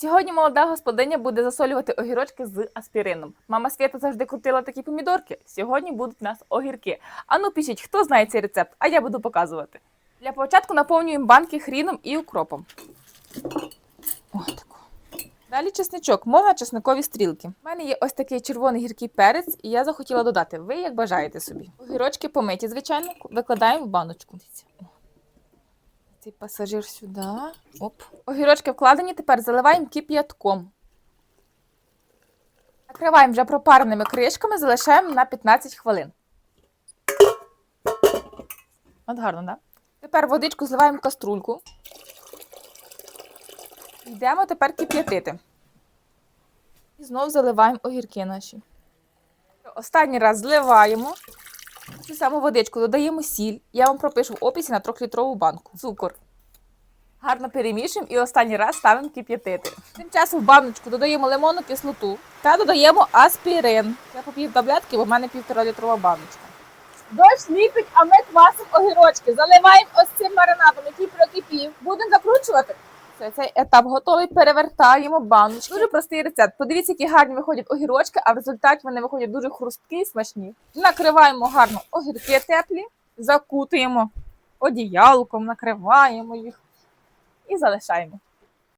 Сьогодні молода господиня буде засолювати огірочки з аспірином. Мама Свята завжди крутила такі помідорки. Сьогодні будуть у нас огірки. Ану, пишіть, хто знає цей рецепт, а я буду показувати. Для початку наповнюємо банки хріном і укропом. О. Далі чесничок, можна чесникові стрілки. У мене є ось такий червоний гіркий перець, і я захотіла додати. Ви як бажаєте собі. Огірочки помиті, звичайно, викладаємо в баночку. Цей пасажир сюди. Оп. Огірочки вкладені, тепер заливаємо кип'ятком. Накриваємо вже пропареними кришками, залишаємо на 15 хвилин. От гарно, так? Да? Тепер водичку зливаємо в каструльку. Йдемо тепер кип'ятити. І знову заливаємо огірки наші. Останній раз зливаємо. Цю саму водичку додаємо сіль. Я вам пропишу в описі на 3-літрову банку. Цукор. Гарно перемішуємо і останній раз ставимо кип'ятити. Тим часом в баночку додаємо лимонну кислоту та додаємо аспірин. Я попів таблетки, бо в мене півтора літрова баночка. Дощ ліпить, а ми квасимо огірочки. Заливаємо ось цим маринадом, який прокипів. Будемо закручувати. Все, цей етап готовий. Перевертаємо баночку. Дуже простий рецепт. Подивіться, які гарні виходять огірочки, а в результаті вони виходять дуже хрусткі і смачні. Накриваємо гарно огірки теплі, закутуємо одіялком, накриваємо їх і залишаємо.